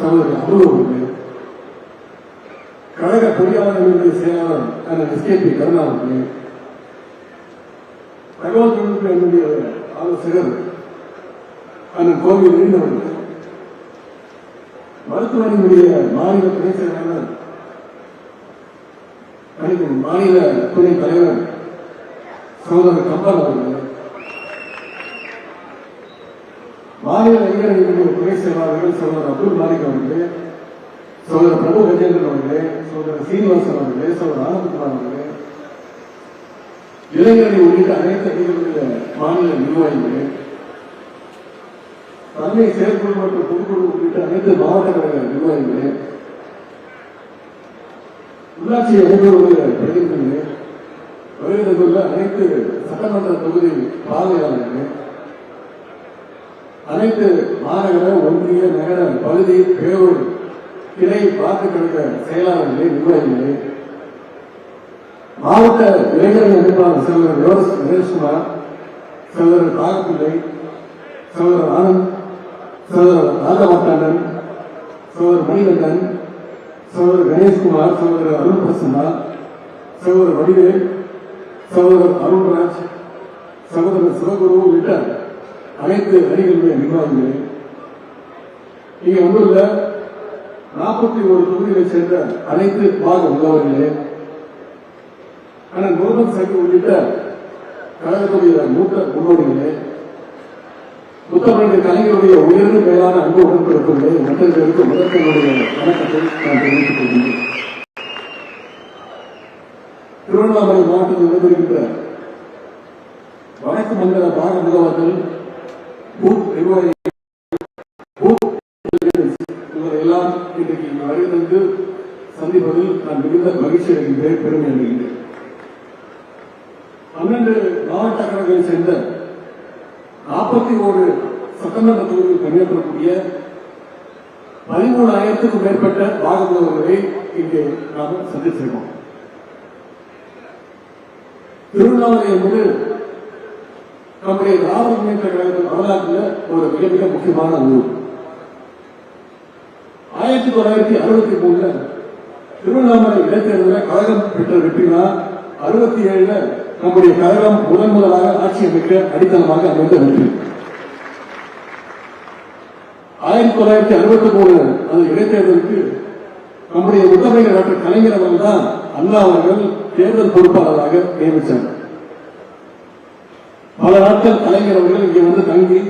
சகோதரி அபூர்வ கழக பொறியாளர்களுடைய செயலாளர் அண்ணன் எஸ்கேபி கருணா அவர்களே தகவல் தொழில்நுட்ப என்னுடைய ஆலோசகர் அண்ணன் கோவில் நீண்டவர்கள் மருத்துவமனையினுடைய மாநில துணை செயலாளர் மாநில துணை தலைவர் சகோதரர் கம்பன் அவர்கள். மாநில இளைஞர்களுடைய துணை செயலாளர்கள் சகோதரர் அப்துல் மாலிக் அவர்களே சகோதரர் பிரபு கஜேந்திரன் அவர்களே சகோதரர் சீனிவாசன் அவர்களே சகோதரர் ஆனந்தகுமார் அவர்களே இளைஞர்களை உள்ளிட்ட அனைத்து அணிகளுடைய மாநில நிர்வாகிகளே தலைமை செயற்குழு மற்றும் பொதுக்குழு உள்ளிட்ட அனைத்து மாவட்ட கழக நிர்வாகிகளே உள்ளாட்சி அமைப்புடைய பிரதிநிதிகளே வருகிறதுள்ள அனைத்து சட்டமன்ற தொகுதி பார்வையாளர்களே அனைத்து மாநகர ஒன்றிய நகர பகுதி பேரூர் கிளை வாக்குக்கழக செயலாளர்களே நிர்வாகிகளே. மாவட்ட இளைஞர்கள் அமைப்பாளர் செல்வர் ரோஸ் நரேஷ்குமார் செல்வர் காகப்பிள்ளை செல்வர் ஆனந்த் செல்வர் ராஜமாட்டாண்டன் செல்வர் மணிகண்டன் செல்வர் கணேஷ்குமார் செல்வர் அருண் பிரசன்னா செல்வர் வடிவேல் செல்வர் அருண்ராஜ் சகோதரர் சிவகுரு உள்ளிட்ட அனைத்து அணிகளுடைய நிர்வாகிகளே இங்க வந்துள்ள நாற்பத்தி ஒரு தொகுதிகளை சேர்ந்த அனைத்து பாக உள்ளவர்களே ஆனால் முகமது சங்கி உள்ளிட்ட கழகத்துடைய மூத்த முன்னோடிகளே புத்தகங்களுடைய கலைஞருடைய உயர்ந்த மேலான அன்பு உடன்பிறப்புகளே மற்றவர்களுக்கு முதற்கனுடைய வணக்கத்தை நான் தெரிவித்துக் கொள்கிறேன் திருவண்ணாமலை மாவட்டத்தில் நடைபெறுகின்ற வடக்கு மண்டல பாக முகவர்கள் பூத் நிர்வாகி பூத் இவரை எல்லாம் இன்றைக்கு இங்கு சந்திப்பதில் நான் மிகுந்த மகிழ்ச்சி அடைகின்றேன் பெருமை அடைகின்றேன். பன்னெண்டு மாவட்ட கழகங்களை சேர்ந்த நாற்பத்தி ஓரு சட்டமன்ற தொகுதியில் பணியாற்றக்கூடிய பதிமூணாயிரத்துக்கும் மேற்பட்ட பாகமுள்ளவர்களை இங்கே நாம் சந்திச்சிருக்கோம் திருவண்ணாமலை என்பது நம்முடைய திராவிட முன்னேற்ற கழகத்தின் வரலாற்றில் ஒரு மிக மிக முக்கியமான நூல். ஆயிரத்தி தொள்ளாயிரத்தி அறுபத்தி மூணுல திருவண்ணாமலை இடைத்தேர்தலில் கழகம் பெற்ற வெற்றினா அறுபத்தி ஏழுல நம்முடைய கழகம் முதன் முதலாக ஆட்சி அமைக்க அடித்தளமாக அமைந்த வெற்றி. ஆயிரத்தி தொள்ளாயிரத்தி அறுபத்தி மூணு அந்த இடைத்தேர்தலுக்கு நம்முடைய முத்தமிழர் டாக்டர் கலைஞர் அவர்கள் தான் அண்ணா அவர்கள் தேர்தல் பொறுப்பாளராக நியமித்தார் பல நாட்கள் கலைஞர் அவர்கள் இங்கே வந்து தங்கி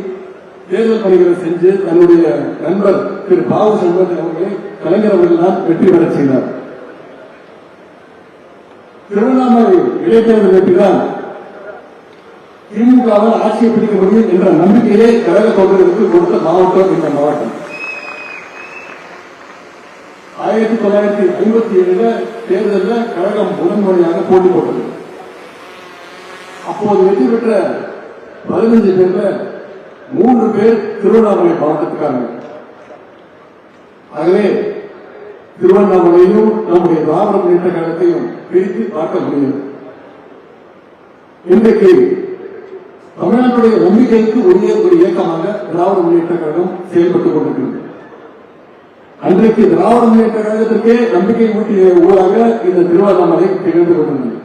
தேர்தல் பணிகளை செஞ்சு தன்னுடைய நண்பர் திரு பாவு சண்முகத்தை அவர்களை கலைஞர் அவர்கள் தான் வெற்றி பெற செய்தார். திருவண்ணாமலை இடைத்தேர்தல் வெற்றிதான் திமுகவால் ஆட்சியை பிடிக்க முடியும் என்ற நம்பிக்கையே கழக தொண்டர்களுக்கு கொடுத்த மாவட்டம் இந்த மாவட்டம். ஆயிரத்தி தொள்ளாயிரத்தி ஐம்பத்தி ஏழுல தேர்தலில் கழகம் முதன்முறையாக போட்டி போட்டது. அப்போது வெற்றி பெற்ற பதினஞ்சு பேர்ல மூன்று பேர் திருவண்ணாமலை மாவட்டத்துக்காரங்க. ஆகவே திருவண்ணாமலையும் நம்முடைய திராவிட முன்னேற்ற கழகத்தையும் பிரித்து பார்க்க முடியும். இன்றைக்கு தமிழ்நாட்டுடைய நம்பிக்கைக்கு உரிய ஒரு இயக்கமாக திராவிட முன்னேற்ற கழகம் செயல்பட்டுக் கொண்டிருக்கிறது. அன்றைக்கு திராவிட முன்னேற்ற கழகத்திற்கே நம்பிக்கை ஊட்டிய ஊராக இந்த திருவண்ணாமலை திகழ்ந்து கொண்டிருந்தது.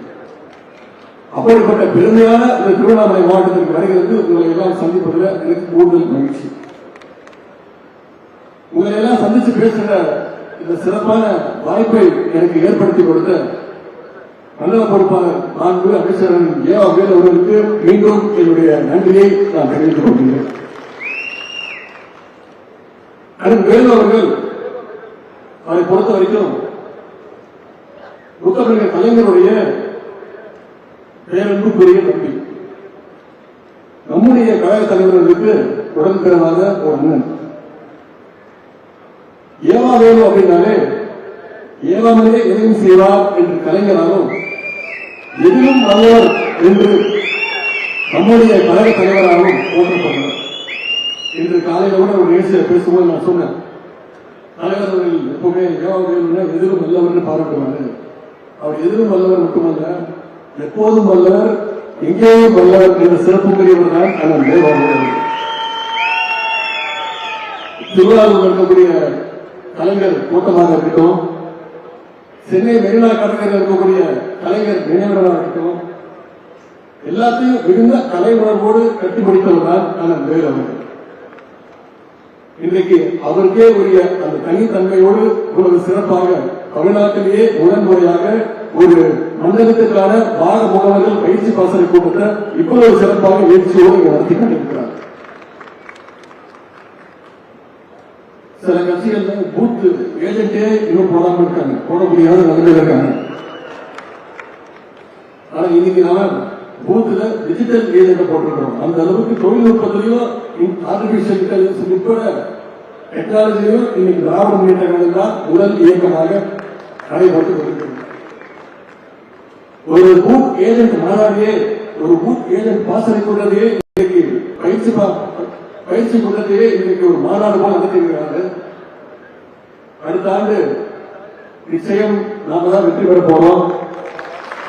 அப்படிப்பட்ட பெருமையான இந்த திருவண்ணாமலை மாவட்டத்திற்கு வருகிறது உங்களை எல்லாம் சந்திப்பதில் எனக்கு கூடுதல் மகிழ்ச்சி. உங்களை எல்லாம் சந்திச்சு பேசுகிற இந்த சிறப்பான வாய்ப்பை எனக்கு ஏற்படுத்தி கொடுத்த நல்ல பொறுப்பாளர் நான்கு அமைச்சரன் ஏ அபேல் அவர்களுக்கு மீண்டும் என்னுடைய நன்றியை நான் தெரிவித்துக் கொள்கிறேன் அண்ணன் வேலு அவர்கள் அவரை பொறுத்த வரைக்கும் முத்தமிழக கலைஞருடைய பேரன்புக்குரிய நம்பி நம்முடைய கழக தலைவர்களுக்கு உடன்பிறவாத ஒரு அண்ணன். ஏவா வேலு அப்படின்னாலே ஏவாமலே எதையும் செய்வார் என்று கலைஞராலும் எதிலும் நல்லவர் என்று நம்முடைய கழக தலைவராகவும் போற்றப்படுகிறார் இன்று காலையில கூட ஒரு நிகழ்ச்சியில் பேசும்போது நான் சொன்னேன் தலைவர் அவர்கள் எப்பவுமே ஏவா வேலுன்னா எதிலும் வல்லவர்னு பாராட்டுவாங்க. அவர் எதிரும் வல்லவர் மட்டுமல்ல எப்போதும் வல்லவர் எங்கேயும் வல்லவர் என்ற சிறப்புக்குரியவர் தான் அண்ணன் தேவாவுடைய திருவாரூர் இருக்கக்கூடிய கலைஞர் கூட்டமாக இருக்கட்டும் சென்னை மெரினா கடற்கரையில் இருக்கக்கூடிய கலைஞர் நினைவிடமாக இருக்கட்டும் எல்லாத்தையும் மிகுந்த கலை உணர்வோடு கட்டிப்பிடித்தவர் தான் அண்ணன் வேலு இன்றைக்கு அவருக்கே உரிய அந்த தனித்தன்மையோடு இவ்வளவு சிறப்பாக தமிழ்நாட்டிலேயே முதன்முறையாக ஒரு மண்டலத்துக்கான பாக முகவர்கள் பயிற்சி பாசன கூட்டத்தை இவ்வளவு சிறப்பாக எழுச்சியோடு இங்க நடத்தி கொண்டிருக்கிறார் சில கட்சிகள்ல பூத் ஏஜென்ட்டே இன்னும் போடாம இருக்காங்க. போட முடியாத நடந்து இருக்காங்க. ஆனா இன்னைக்கு நாம பூத்துல டிஜிட்டல் ஏஜென்ட் போட்டிருக்கிறோம். அந்த அளவுக்கு தொழில்நுட்பத்திலையும் ஆர்டிபிஷியல் இன்டெலிஜென்ஸ் உட்பட டெக்னாலஜியும் இன்னைக்கு திராவிட முன்னேற்ற தான் உடல் இயக்கமாக நடைபெற்று ஒரு பூத் ஏஜென்ட் மாநாடியே ஒரு பூத் ஏஜென்ட் பாசனை கொண்டதே இன்னைக்கு பயிற்சி பா- பயிற்சி கொண்டதே இன்னைக்கு ஒரு மாநாடு போல நடத்திருக்கிறாங்க அடுத்த ஆண்டு நிச்சயம் நாம தான் வெற்றி பெற போறோம்.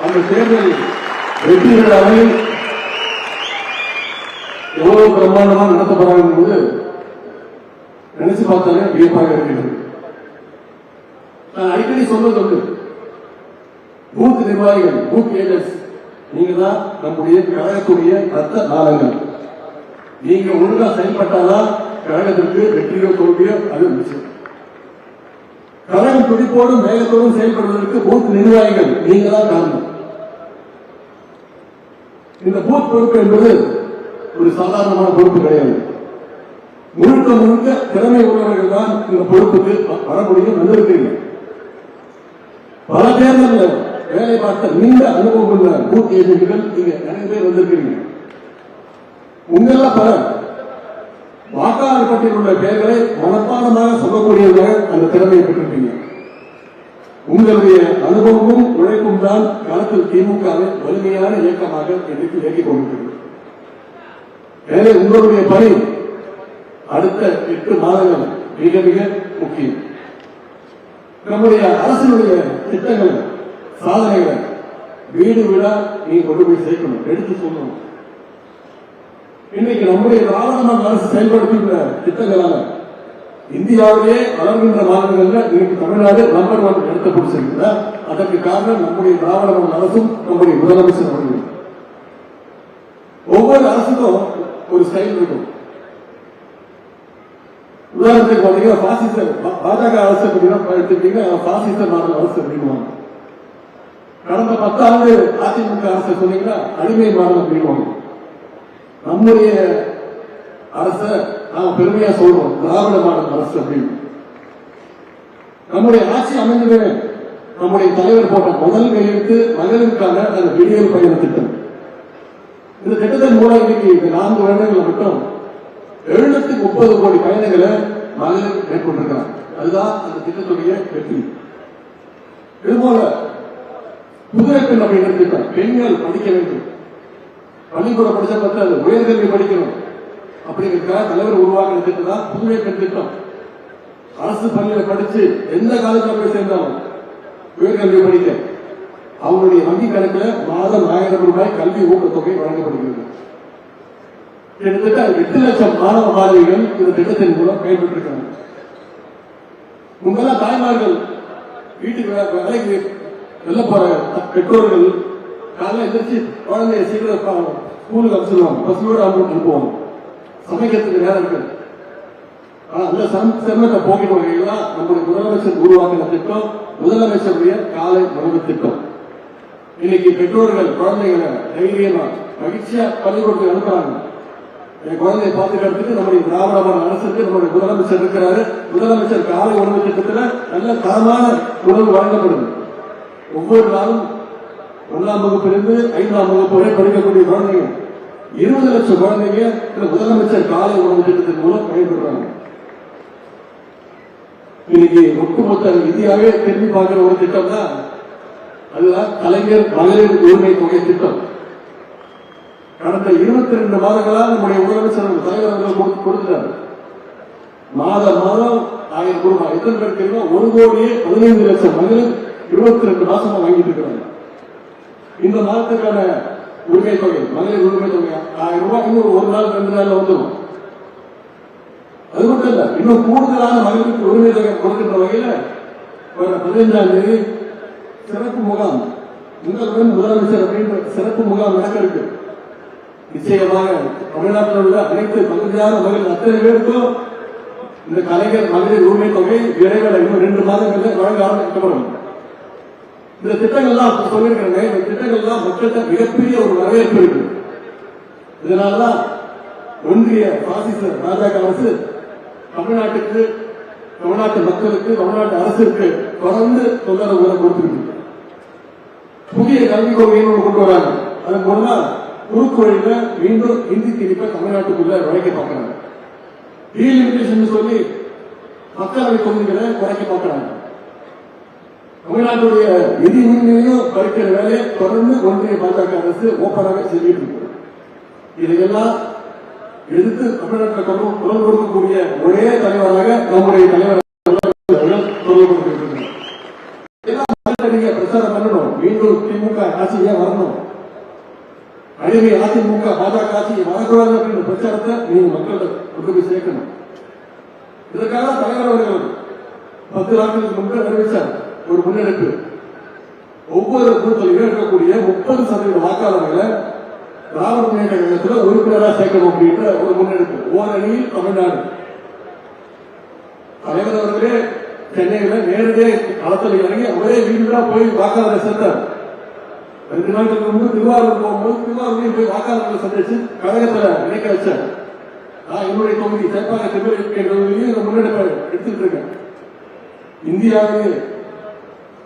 அந்த தேர்தல் வெற்றிகள் விழாவை எவ்வளவு பிரம்மாண்டமா நடத்த போறாங்க என்பது நினைச்சு பார்த்தாலே வியப்பாக இருக்கிறது. நான் அடிக்கடி சொல்வது உண்டு பூத் நிர்வாகிகள் பூத் ஏஜென்ட்ஸ் நீங்க தான் நம்முடைய கழகக்கூடிய ரத்த காலங்கள் நீங்க ஒழுங்கா செயல்பட்டாதான் கழகத்திற்கு வெற்றியோ தோல்வியோ அது நிச்சயம் கழகம் துடிப்போடும் வேகத்தோடும் செயல்படுவதற்கு பூத் நிர்வாகிகள் நீங்க தான் காரணம். இந்த பூத் பொறுப்பு என்பது ஒரு சாதாரணமான பொறுப்பு கிடையாது. முழுக்க முழுக்க திறமை உள்ளவர்கள் தான் இந்த பொறுப்புக்கு வரக்கூடிய வர முடியும் வந்திருக்கீங்க பல தேர்தல்கள் வேலை பார்த்த நீண்ட அனுபவம் உள்ள பூத் ஏஜென்ட்கள் நீங்க நிறைய பேர் வந்திருக்கிறீங்க உங்கள பலர் வாக்காளர் பட்டியலில் உள்ள பெயர்களை மனப்பாடமாக சொல்லக்கூடியவர்கள் அந்த திறமையை பெற்றிருக்கீங்க. உங்களுடைய அனுபவமும் உழைப்பும் தான் களத்தில் திமுகவை வலிமையான இயக்கமாக எதிர்த்து இயக்கிக் கொண்டிருக்கிறது. எனவே உங்களுடைய பணி அடுத்த எட்டு மாதங்கள் மிக மிக முக்கியம். நம்முடைய அரசினுடைய திட்டங்கள் சாதனைகளை. வீடு வீடா நீ கொண்டு போய் சேர்க்கணும். எடுத்து சொல்லணும். இன்னைக்கு நம்முடைய திராவிட அரசு செயல்படுத்துகின்ற திட்டங்களான இந்தியாவிலே வளர்கின்ற மாநிலங்கள்ல இன்னைக்கு தமிழ்நாடு நம்பர் ஒன் எடுத்து பிடிச்சிருக்குதா அதற்கு காரணம் நம்முடைய திராவிட அரசும் நம்முடைய முதலமைச்சர் அவர்கள் ஒவ்வொரு அரசுக்கும் ஒரு ஸ்டைல் இருக்கும். உதாரணத்துக்கு பாத்தீங்கன்னா பாசிச பா- பாஜக அரசு பார்த்தீங்கன்னா எடுத்துக்கிட்டீங்கன்னா பாசிச மாடல் அரசு அப்படின்வாங்க கடந்த பத்தாண்டு அதிமுக அரசு சொன்னீங்கன்னா அடிமை மாடல் அப்படின்வாங்க நம்முடைய அரச நாம் பெருமையா சொல்றோம். திராவிட மாடல் அரசு அப்படின்னு. நம்முடைய ஆட்சி அமைந்தது நம்முடைய தலைவர் போட்ட முதல் கையெழுத்து மகளிருக்கான அந்த விடியல் பயண திட்டம். இந்த திட்டத்தின் மூலம் இன்னைக்கு இந்த நான்கு வருடங்கள் மட்டும் எழுநூத்தி முப்பது கோடி பயணங்களை மகளிர் மேற்கொண்டிருக்காங்க அதுதான் அந்த திட்டத்துடைய வெற்றி. இதுபோல புதுவை பெண் அப்படின்னு பெண்கள் படிக்க வேண்டும். பள்ளிக்கூடம் படிச்ச பத்தாது உயர்கல்வி படிக்கணும். அப்படிங்கிறதுக்காக தலைவர் உருவாக்கின திட்டம் தான் புதுவை பெண் திட்டம். அரசு பள்ளியில படிச்சு எந்த காலத்துல போய் சேர்ந்தாலும் உயர்கல்வி படிக்க. அவங்களுடைய வங்கி கணக்குல மாதம் ஆயிரம் ரூபாய் கல்வி ஊக்கத்தொகை வழங்கப்படுகிறது. கிட்டத்தட்ட எட்டு லட்சம் மாணவ மாணவிகள் இந்த திட்டத்தின் மூலம் பயன்பெற்றிருக்காங்க முன்னெல்லாம் தாய்மார்கள் வீட்டுக்கு வேலைக்கு வெளில பெற்றோர்கள் காலையில எந்திரிச்சு குழந்தைய சீக்கிரம் ஸ்கூலுக்கு அனுப்பிச்சிடுவாங்க. பசுவோட அவங்க அனுப்புவாங்க. சமைக்கிறதுக்கு நேரம் இருக்குது ஆனா அந்த சம் சிரமத்தை போக்கிட்டு வகையெல்லாம் நம்முடைய முதலமைச்சர் உருவாக்கின திட்டம் முதலமைச்சருடைய காலை உணவு திட்டம். இன்னைக்கு பெற்றோர்கள் குழந்தைகளை தைரியமா மகிழ்ச்சியா பள்ளிக்கூடத்துக்கு அனுப்புறாங்க. என் குழந்தைய பாத்துக்கிறதுக்கு நம்முடைய திராவிட அரசுக்கு நம்முடைய முதலமைச்சர் இருக்கிறாரு. முதலமைச்சர் காலை உணவு திட்டத்துல நல்ல தரமான உணவு வழங்கப்படுது. ஒவ்வொரு நாளும் ஒன்றாம் வகுப்பிலிருந்து ஐந்தாம் வகுப்பு வரை படிக்கக்கூடிய குழந்தைங்க இருபது லட்சம் குழந்தைங்க இந்த முதலமைச்சர் காலை உணவு திட்டத்தின் மூலம் பயன்படுறாங்க இன்னைக்கு ஒட்டுமொத்த இந்தியாவே திரும்பி பார்க்கிற ஒரு திட்டம் தான் அதுதான் கலைஞர் மகளிர் உரிமை தொகை திட்டம். கடந்த இருபத்தி ரெண்டு மாதங்களா நம்முடைய முதலமைச்சர் தலைவர் அவர்கள் கொடுத்துட்டாரு. மாதம் மாதம் ஆயிரம் ரூபாய். எத்தனை பேர் தெரியுமா? ஒரு கோடியே பதினைந்து லட்சம் மகளிர் இருபத்தி ரெண்டு மாசமா வாங்கிட்டு இருக்கிறாங்க. இந்த மாதத்துக்கான உரிமை தொகை மகளிர் உரிமை தொகை ஆயிரம் ரூபாய் இன்னும் ஒரு நாள் ரெண்டு நாள்ல வந்துடும் அது மட்டும் இல்ல இன்னும் கூடுதலான மகளிருக்கு உரிமை தொகை கொடுக்கின்ற வகையில வர பதினைஞ்சாம் தேதி சிறப்பு முகாம். உங்களுடன் முதலமைச்சர் அப்படின்ற சிறப்பு முகாம் நடக்க இருக்கு. நிச்சயமாக தமிழ்நாட்டில் உள்ள அனைத்து பகுதியான மகளிர் அத்தனை பேருக்கும் இந்த கலைஞர் மகளிர் உரிமை தொகை விரைவில் இன்னும் ரெண்டு மாதங்களில் வழங்க ஆரம்பிக்கப்படும். இந்த திட்டங்கள்லாம் அப்ப சொல்லியிருக்காங்க இந்த திட்டங்கள்லாம் மக்கள்கிட்ட மிகப்பெரிய ஒரு வரவேற்பு இருக்கு. இதனாலதான் ஒன்றிய பாசிச பாஜக அரசு தமிழ்நாட்டுக்கு தமிழ்நாட்டு மக்களுக்கு தமிழ்நாட்டு அரசுக்கு தொடர்ந்து தொந்தரவு கொடுத்துருக்கு புதிய கல்விக் கொள்கைன்னு கொண்டு வராங்க. அதன் மூலமா குறுக்கு வழியில மீண்டும் இந்தி திணிப்பை தமிழ்நாட்டுக்குள்ள நுழைக்க பார்க்கறாங்க. டீலிமிட்டேஷன் சொல்லி மக்களவை தொகுதிகளை குறைக்க பார்க்கிறாங்க. தமிழ்நாட்டுடைய நிதி உரிமையையும் பறிக்கிற வேலையை தொடர்ந்து ஒன்றிய பாஜக அரசு ஓப்பனாக செஞ்சுட்டு இருக்கு. இதையெல்லாம் எதிர்த்து தமிழ்நாட்டில் குரல் கொடுக்கக்கூடிய ஒரே தலைவராக நம்முடைய தலைவர் அவர்கள் குரல் கொடுத்திருக்கிறார் நீங்க பிரச்சாரம் பண்ணணும். மீண்டும் திமுக ஆட்சியே வரணும்? அழிவை அதிமுக பாஜக ஆட்சி வரக்கூடாது அப்படின்ற பிரச்சாரத்தை நீங்க மக்கள்கிட்ட கொண்டு போய் சேர்க்கணும். இதற்காக தலைவர் அவர்கள் பத்து நாட்களுக்கு முன்பு அறிவிச்சார். ஒரு முன்னெடுப்பு. ஒவ்வொரு பூத்திலையும் இருக்கக்கூடிய முப்பது சதவீத வாக்காளர்களை திராவிட முன்னேற்ற கழகத்தில் உறுப்பினராக சேர்க்கணும் அப்படின்ற ஒரு முன்னெடுப்பு. ஓரணியில் தமிழ்நாடு. தலைவர் அவர்களே சென்னையில நேரடியே களத்தில் இறங்கி ஒரே வீடுடா போய் வாக்காளரை சேர்த்தார். ரெண்டு நாட்களுக்கு முன்பு திருவாரூர் போகும்போது திருவாரூரையும் போய் வாக்காளர்களை சந்திச்சு கழகத்தில் இணைக்க வச்சார். நான் என்னுடைய தொகுதி சேப்பாக திருவள்ளி தொகுதியிலையும் முன்னெடுப்பை எடுத்துட்டு இருக்கேன். இந்தியாவிலே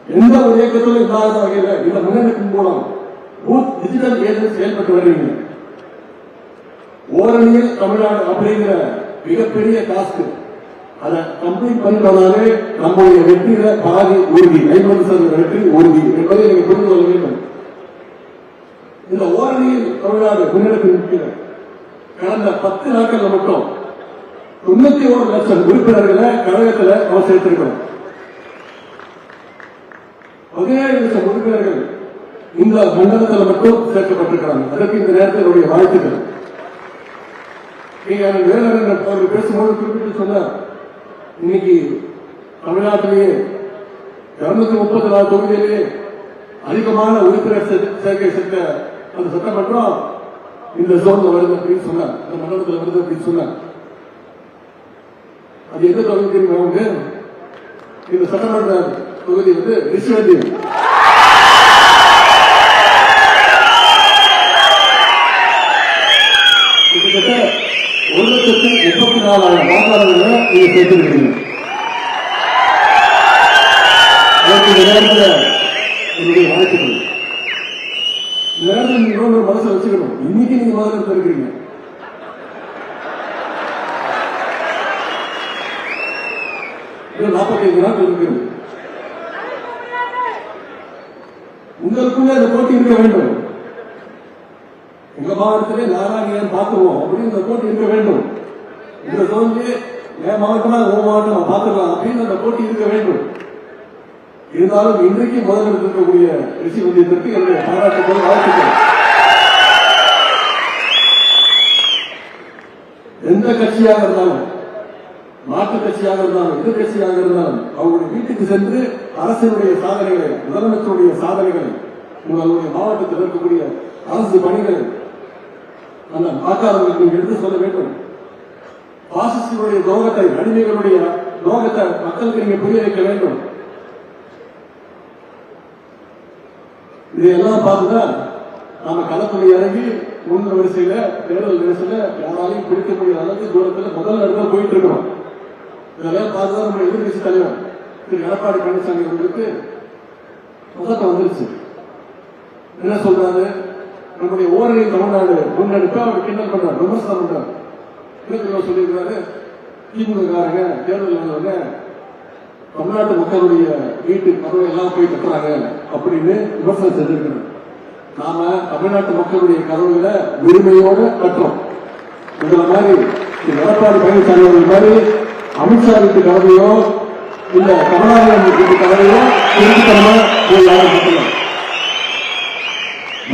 எந்த ஒரு இயக்கத்திலும் இல்லாத வகையில் இந்த முன்னெடுப்பின் மூலம் பூத் டிஜிட்டல் ஏஜென்ட் செயல்பட்டு வருவீங்க ஓரணியில் தமிழ்நாடு அப்படிங்கிற மிகப்பெரிய டாஸ்க் அதை கம்ப்ளீட் பண்ணினாலே நம்முடைய வெற்றியில பாதி உறுதி ஐம்பது சதவீத வெற்றி உறுதி என்பதை நீங்க புரிந்து கொள்ள வேண்டும். இந்த ஓரணியில் தமிழ்நாடு முன்னெடுப்பு நிற்கிற கடந்த பத்து நாட்கள்ல மட்டும் தொண்ணூத்தி ஒரு லட்சம் உறுப்பினர்களை கழகத்துல நம்ம சேர்த்திருக்கிறோம். பதினேழு உறுப்பினர்கள் இந்த மண்டலத்தில் மட்டும் சேர்க்கப்பட்டிருக்கிறாங்க. அதற்கு இந்த நேரத்தில் என்னுடைய வாழ்த்துக்கள். நீங்க அந்த அவர்கள் பேசும்போது குறிப்பிட்டு சொன்னார் இன்னைக்கு தமிழ்நாட்டிலேயே இருநூத்தி முப்பத்தி நாலு தொகுதியிலேயே அதிகமான உறுப்பினர் சேர்க்கை சேர்க்க அந்த சட்டமன்றம் இந்த ஜோன்ல வருது அப்படின்னு சொன்னார். இந்த மண்டலத்தில் வருது அப்படின்னு சொன்னார். அது எந்த தொகுதி தெரியுமா அவங்க இந்த சட்டமன்ற தொகுதி வந்து ரிஷவதி கிட்டத்தட்ட ஒரு லட்சத்தி முப்பத்தி நாலாயிரம் வாக்காளர்களை நீங்க சேர்த்திருக்கீங்க என்னுடைய வாழ்த்துக்கள். இந்த நேரத்தில் நீங்க ஒரு மனசை வச்சுக்கணும். இன்னைக்கு நீங்க முதல்ல இருக்கிறீங்க நாற்பத்தி ஐந்து நாள் இருக்கிறது உங்களுக்குள்ள அந்த போட்டி இருக்க வேண்டும். உங்க மாவட்டத்திலே நாராயணன் பார்த்துருவோம்? அப்படின்னு அந்த போட்டி இருக்க வேண்டும். இந்த தோன்றி என் மாவட்டமா உன் மாவட்டம் நான் பார்த்துக்கலாம் அப்படின்னு அந்த போட்டி இருக்க வேண்டும். இருந்தாலும் இன்றைக்கு முதலில் இருக்கக்கூடிய ரிஷி மந்தியத்திற்கு என்னுடைய பாராட்டுகள் வாழ்த்துக்கள். எந்த கட்சியாக இருந்தாலும் மாற்று கட்சியாக இருந்தாலும் எதிர்கட்சியாக இருந்தாலும் அவருடைய வீட்டுக்கு சென்று அரசினுடைய சாதனைகளை முதலமைச்சருடைய சாதனைகளை உங்களுடைய மாவட்டத்தில் இருக்கக்கூடிய அரசு பணிகளை அந்த வாக்காளர்களுக்கு நீங்கள் எடுத்து சொல்ல வேண்டும். பாசிஸ்டுடைய துரோகத்தை அடிமைகளுடைய துரோகத்தை மக்களுக்கு நீங்க புரிய வைக்க வேண்டும். இதையெல்லாம் பார்த்துதான் நாம களத்துல இறங்கி முன் வரிசையில தேர்தல் வரிசையில யாராலையும் பிடிக்க முடியாத அளவுக்கு தூரத்துல முதல் இடத்துல போயிட்டு இருக்கிறோம். இதெல்லாம் பார்த்துதான் நம்ம எதிர்கட்சி தலைவர் திரு எடப்பாடி பழனிசாமி அவர்களுக்கு முகத்தை வந்துருச்சு. என்ன சொல்றாரு? நம்முடைய ஓரணி தமிழ்நாடு முன்னெடுப்ப அவர் கிண்டல் பண்றார் விமர்சனம் பண்றார். என்ன சொல்லியிருக்கிறாரு திமுக காரங்க தேர்தல் வந்தவங்க தமிழ்நாட்டு மக்களுடைய வீட்டு கதவை எல்லாம் போய் கட்டுறாங்க அப்படின்னு விமர்சனம் செஞ்சிருக்கிறார். நாம தமிழ்நாட்டு மக்களுடைய கதவுகளை உரிமையோடு கட்டுறோம் உங்களை மாதிரி எடப்பாடி பழனிசாமி அவர்கள் மாதிரி அமித்ஷா வீட்டு இல்ல கமலாலயம் வீட்டு கதவையோ போய் யாரும்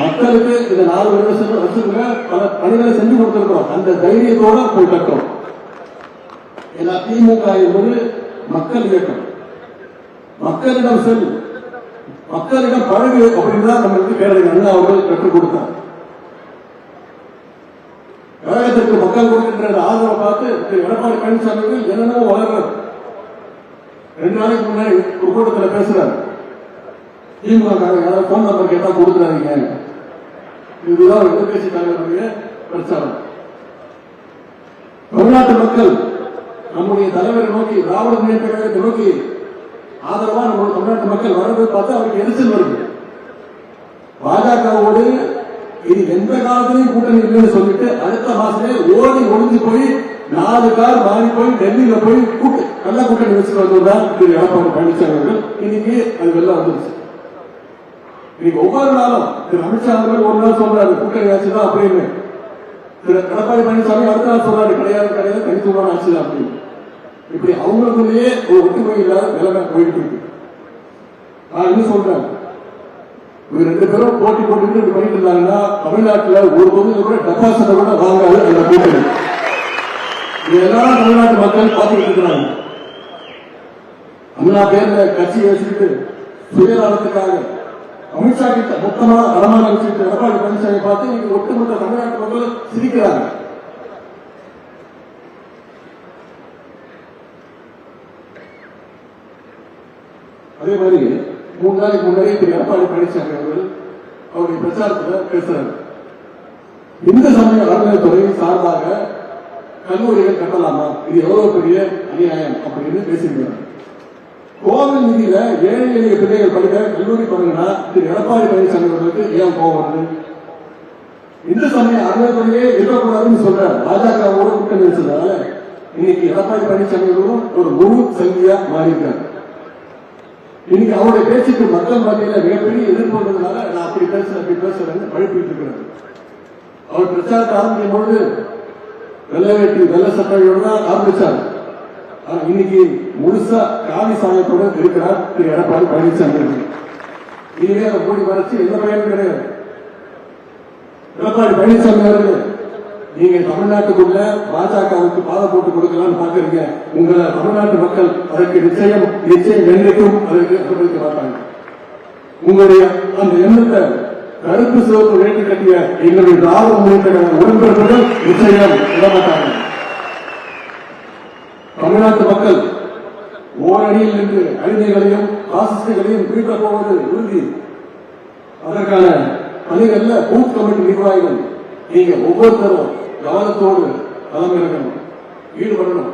மக்களுக்கு இந்த நாலு வருஷம் வருஷத்துல பல பணிகளை செஞ்சு கொடுத்திருக்கிறோம். அந்த தைரியத்தோட போய் கட்டுறோம். ஏன்னா திமுக என்பது மக்கள் இயக்கம். மக்களிடம் செல் மக்களிடம் பழகு அப்படின்னு தான் நம்மளுக்கு பேரறிஞர் அண்ணா அவர்கள் கற்றுக் கொடுத்தார். கழகத்திற்கு மக்கள் கொடுக்கின்ற ஆதரவை பார்த்து எடப்பாடி பழனிசாமி என்னென்னவோ வளர்றது ரெண்டு நாளைக்கு முன்னாடி ஒரு கூட்டத்தில் பேசுறாரு. திமுக யாராவது போன் நம்பர் கேட்டா கொடுத்துறாதீங்க. இதுதான் எதிர்கட்சி தலைவருடைய பிரச்சாரம். தமிழ்நாட்டு மக்கள் நம்முடைய தலைவரை நோக்கி திராவிட முன்னேற்ற கழகத்தை நோக்கி ஆதரவா நம்ம தமிழ்நாட்டு மக்கள் வர்றதை பார்த்து அவருக்கு எரிச்சல் வருது. பாஜகவோடு இது எந்த காலத்திலையும் கூட்டணி இல்லைன்னு சொல்லிட்டு அடுத்த மாசமே ஓடி ஒளிஞ்சு போய் நாலு கார் மாறி போய் டெல்லியில போய் கூட்டு நல்ல கூட்டணி வச்சுட்டு வந்ததுதான் திரு எடப்பாடி பழனிசாமி அவர்கள். இன்னைக்கு அது வெளில வந்துருச்சு. இன்னைக்கு ஒவ்வொரு நாளும் திரு அமித்ஷா அவர்கள் ஒரு நாள் சொல்றாரு கூட்டணி ஆட்சி தான் அப்படின்னு. திரு எடப்பாடி பழனிசாமி அடுத்த நாள் சொல்றாரு கிடையாது கிடையாது தனித்துவமான ஆட்சி தான் அப்படின்னு. இப்படி அவங்களுக்குள்ளேயே ஒரு ஒற்றுமை இல்லாத நிலைமை போயிட்டு இருக்கு. நான் இன்னும் சொல்றேன். இவங்க ரெண்டு பேரும் போட்டி போட்டு பண்ணிட்டு இருந்தாங்கன்னா தமிழ்நாட்டுல ஒரு பொண்ணு கூட டெபாசிட் கூட வாங்காது அந்த கூட்டணி இது எல்லாரும் தமிழ்நாட்டு மக்கள் பார்த்துக்கிட்டு இருக்கிறாங்க. அண்ணா பேர்ல கட்சியை வச்சுக்கிட்டு சுயநலத்துக்காக அமித்ஷா கிட்ட மொத்தமா அடமான வச்சுக்கிட்டு எடப்பாடி பழனிசாமி பார்த்து இன்னைக்கு ஒட்டுமொத்த தமிழ்நாட்டு மக்கள் சிரிக்கிறாங்க. அதே மாதிரி மூணு நாளைக்கு முன்னாடி திரு எடப்பாடி பழனிசாமி அவர்கள் அவருடைய பிரச்சாரத்தில் பேசுறாரு. இந்து சமய அறநிலைத்துறை சார்பாக கல்லூரிகள் கட்டலாமா? இது எவ்வளவு பெரிய அநியாயம் அப்படின்னு பேசியிருக்கிறார். கோவில் நிதியில ஏழை எளிய பிள்ளைகள் படிக்க கல்லூரி தொடங்கினா திரு எடப்பாடி பழனிசாமி அவர்களுக்கு ஏன் கோவம் வருது? இந்து சமய அறநிலைத்துறையே இருக்கக்கூடாதுன்னு சொல்ற பாஜகவோட கூட்டணி வச்சதால இன்னைக்கு எடப்பாடி பழனிசாமி அவர்களும் ஒரு முழு சங்கியா மாறியிருக்காரு. இன்னைக்கு அவருடைய பேச்சுக்கு மக்கள் மத்தியில மிகப்பெரிய எதிர்ப்பு வந்ததுனால நான் அப்படி பேசுறேன் அப்படி பேசுறேன்னு பழிப்பிட்டு இருக்கிறேன் அவர் பிரச்சாரத்தை ஆரம்பிக்கும் பொழுது வெள்ளை வெட்டி வெள்ள சட்டையோட தான் ஆரம்பிச்சார். இன்னைக்கு முழுசா காவி சாயத்தோட இருக்கிறார் திரு எடப்பாடி பழனிசாமி இனிமே அதை மூடி மறைச்சு எந்த பயனும் கிடையாது. எடப்பாடி பழனிசாமி அவர்கள் நீங்க தமிழ்நாட்டுக்குள்ள பாஜகவுக்கு பாதை போட்டு கொடுக்கலாம்னு பாக்குறீங்க உங்களை தமிழ்நாட்டு மக்கள் அதற்கு நிச்சயம் நிச்சயம் என்றைக்கும் அதற்கு அனுமதிக்க மாட்டாங்க. உங்களுடைய அந்த எண்ணத்தை கருப்பு சிவப்பு வேட்டு கட்டிய எங்களுடைய திராவிட முன்னேற்ற கழக நிச்சயம் விடமாட்டாங்க. தமிழ்நாட்டு மக்கள் ஓரணியில் நின்று அழிஞர்களையும் பாசிஸ்டுகளையும் வீட்ட போவது உறுதி. அதற்கான பணிகள்ல பூத் கமிட்டி நிர்வாகிகள் நீங்க ஒவ்வொருத்தரும் கவனத்தோடு கலந்திருக்கணும் ஈடுபடணும்.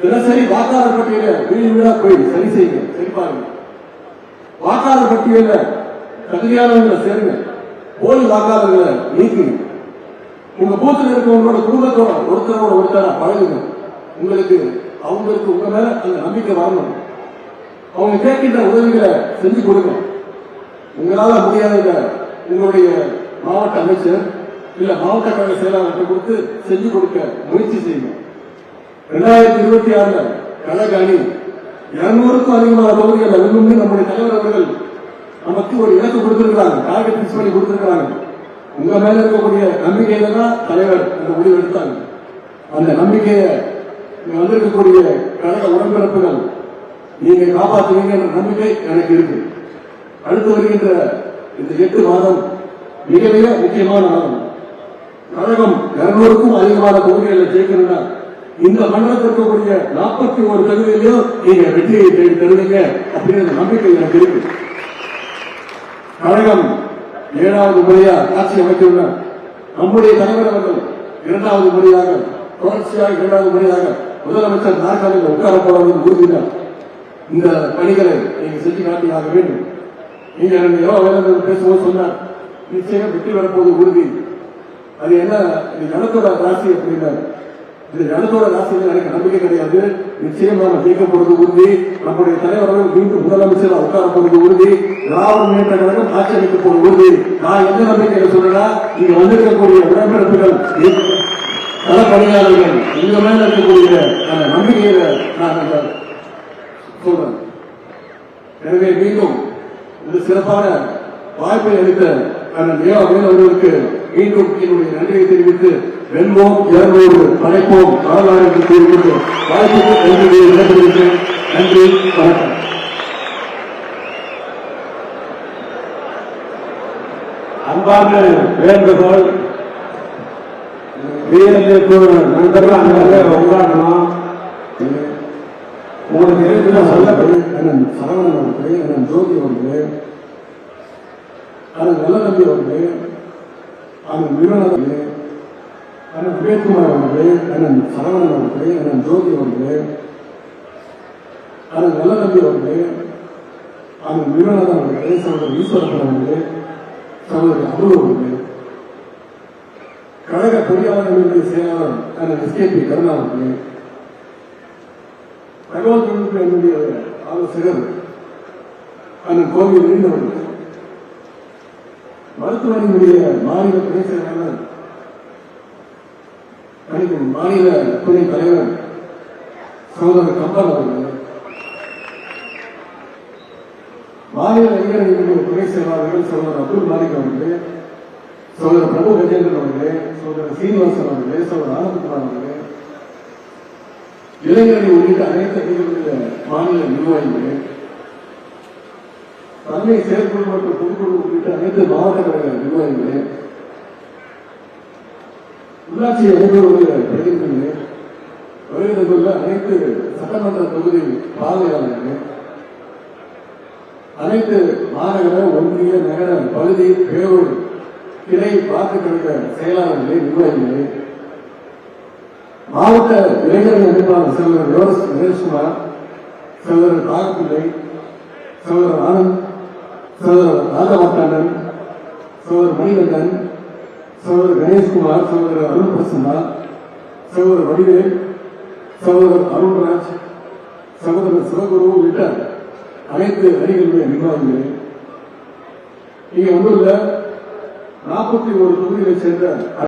தினசரி வாக்காளர் பட்டியல வீடு வீடா போய் சரி செய்யுங்க சரி பாருங்க வாக்காளர் பட்டியல தகுதியானவங்களை சேருங்க போலி வாக்காளர்களை நீக்குங்க. உங்க பூத்தில் இருக்கவங்களோட குடும்பத்தோட ஒருத்தரோட ஒருத்தர பழகுங்க. உங்களுக்கு அவங்களுக்கு உங்க மேல அந்த நம்பிக்கை வரணும். அவங்க கேட்கின்ற உதவிகளை செஞ்சு கொடுங்க. உங்களால முடியாத உங்களுடைய மாவட்ட அமைச்சர் இல்ல மாவட்ட கழக செயலாளர்கிட்ட கொடுத்து செஞ்சு கொடுக்க முயற்சி செய்யுங்க. ரெண்டாயிரத்தி இருபத்தி ஆறுல கழக அணி இருநூறுக்கும் அதிகமான தொகுதிகள் வெல்லும்னு நம்முடைய தலைவர் அவர்கள் நமக்கு ஒரு இலக்கு கொடுத்திருக்கிறாங்க. டார்கெட் பிக்ஸ் பண்ணி கொடுத்திருக்கிறாங்க. உங்க மேல இருக்கக்கூடிய நம்பிக்கையில தான் தலைவர் அந்த முடிவு எடுத்தாங்க. அந்த நம்பிக்கையை வந்திருக்கக்கூடிய கழக உடன்பிறப்புகள் நீங்க காப்பாற்றுவீங்க என்ற நம்பிக்கை எனக்கு இருக்கு. அடுத்து வருகின்ற இந்த எட்டு மாதம் மிக மிக முக்கியமான மாதம். கழகம் இருநூறுக்கும் அதிகமான தொகுதிகளை ஜெயிக்கணும்னா இந்த மண்டலத்தில் இருக்கக்கூடிய நாற்பத்தி ஒரு தொகுதியிலையும் நீங்க வெற்றியை தேடி தருவீங்க அப்படிங்கிற நம்பிக்கை எனக்கு இருக்கு. கழகம் ஏழாவது முறையா ஆட்சி அமைத்துள்ள நம்முடைய தலைவர் அவர்கள் இரண்டாவது முறையாக தொடர்ச்சியாக இரண்டாவது முறையாக முதலமைச்சர் நாற்காலில் உட்கார போவது உறுதிதான். இந்த பணிகளை நீங்க செஞ்சு காட்டியாக வேண்டும். நீங்க எவ்வளவு வேலை பேசும்போது சொன்னார் நிச்சயம் வெற்றி வரப்போது உறுதி. அது என்ன? இது ஜனத்தோட ராசி அப்படின்னா இது ஜனத்தோட ராசியில் எனக்கு நம்பிக்கை கிடையாது. நிச்சயம் நாம ஜெயிக்க போறது உறுதி. நம்முடைய தலைவர்கள் மீண்டும் முதலமைச்சர் உட்கார போறது உறுதி. திராவிட முன்னேற்ற கழகம் ஆட்சி அமைக்க போறது உறுதி. நான் எந்த நம்பிக்கையில சொல்றேன்னா இங்க வந்திருக்கக்கூடிய உடன்பிறப்புகள் பல பணியாளர்கள் உங்க மேல இருக்கக்கூடிய அந்த நம்பிக்கையில நான் அந்த சொல்றேன். எனவே மீண்டும் இந்த சிறப்பான வாய்ப்பை அளித்த அண்ணன் மேலாளர் அவர்களுக்கு மீண்டும் என்னுடைய நன்றியை தெரிவித்து வெண்போம் இறந்தோடு படைப்போம் வரலாறு என்று கூறுகின்ற வாய்ப்புக்கு நன்றியை இடம்பெறுகிறேன் நன்றி வணக்கம். அன்பான வேண்டுகோள் நண்பர்கள் அங்கே உண்டாடணும் உங்களுக்கு சொல்லப்படுது சரவணன் ஜோதி அவர்களே அண்ணன் நல்லதம்பி வந்து அண்ணன் விமலன் அவர்களே அண்ணன் விவேக்குமார் வந்து அண்ணன் சரவணன் வந்து அண்ணன் ஜோதி வந்து அண்ணன் நல்லதம்பி வந்து அண்ணன் விமலன் வந்து சகோதரர் ஈஸ்வரன் வந்து சகோதரர் அபுல் வந்து கழக பொறியாளர்களுடைய செயலாளர் அண்ணன் எஸ்கேபி கருணா வந்து தகவல் தொழில்நுட்ப என்னுடைய ஆலோசகர் அண்ணன் கோவில் நீண்டவர்கள். மருத்துவர்களுடைய மாநில பிரதேச செயலாளர் மாநில துணை தலைவர் சகோதரர் கம்பால் அவர்கள் மாநில இளைஞர்களுடைய துணை செயலாளர்கள் சகோதரர் அப்துல் மாலிக் அவர்களே சகோதரர் பிரபு கஜேந்திரன் அவர்களே சகோதரர் சீனிவாசன் அவர்களே சகோதரர் ஆனந்தகுமார் அவர்களே இளைஞர்கள் உள்ளிட்ட அனைத்து அணிகளுடைய மாநில நிர்வாகிகளே தலைமை செயற்குழு மற்றும் பொதுக்குழு உள்ளிட்ட அனைத்து மாவட்ட கழக நிர்வாகிகளே உள்ளாட்சி அமைப்புகளுடைய பிரதிநிதிகளே வருகிறதுள்ள அனைத்து சட்டமன்ற தொகுதி பார்வையாளர்களே அனைத்து மாநகர ஒன்றிய நகர பகுதி பேரூர் கிளை வாக்கு கழக செயலாளர்களே நிர்வாகிகளே மாவட்ட இளைஞர் அமைப்பாளர் செல்வர் யோகஸ் நரேஷ்குமார் செல்வர் காகப்பிள்ளை செல்வர் ஆனந்த் சோதர் ராஜமாட்டாண்டன் சோதர் மணிகண்டன் சோதர் கணேஷ்குமார் சோதர் அருண் பிரசன்னா சோதர் வடிவேல் சகோதரர் அருண்ராஜ் சகோதரர் சிவகுரு உள்ளிட்ட அனைத்து அணிகளுடைய நிர்வாகிகளே இங்கே வந்துள்ள நாற்பத்தி ஒரு தொகுதிகளைச் சேர்ந்த